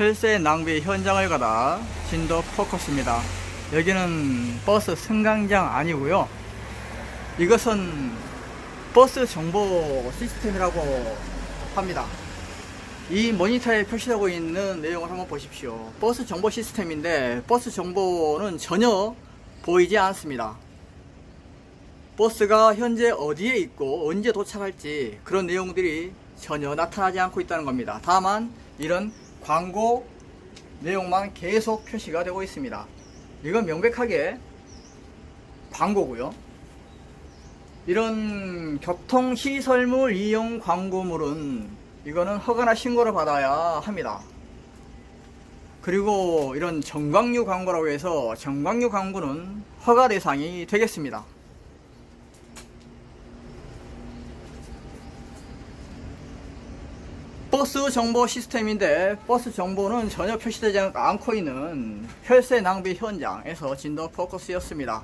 혈세 낭비 현장을 가다 진도 포커스입니다. 여기는 버스 승강장 아니고요. 이것은 버스 정보 시스템이라고 합니다. 이 모니터에 표시되고 있는 내용을 한번 보십시오. 버스 정보 시스템인데 버스 정보는 전혀 보이지 않습니다. 버스가 현재 어디에 있고 언제 도착할지 그런 내용들이 전혀 나타나지 않고 있다는 겁니다. 다만 이런 광고 내용만 계속 표시가 되고 있습니다. 이건 명백하게 광고고요. 이런 교통시설물 이용 광고물은 이거는 허가나 신고를 받아야 합니다. 그리고 이런 정광류 광고라고 해서 정광류 광고는 허가 대상이 되겠습니다. 버스 정보 시스템인데 버스 정보는 전혀 표시되지 않고 있는 혈세 낭비 현장에서 진도 포커스였습니다.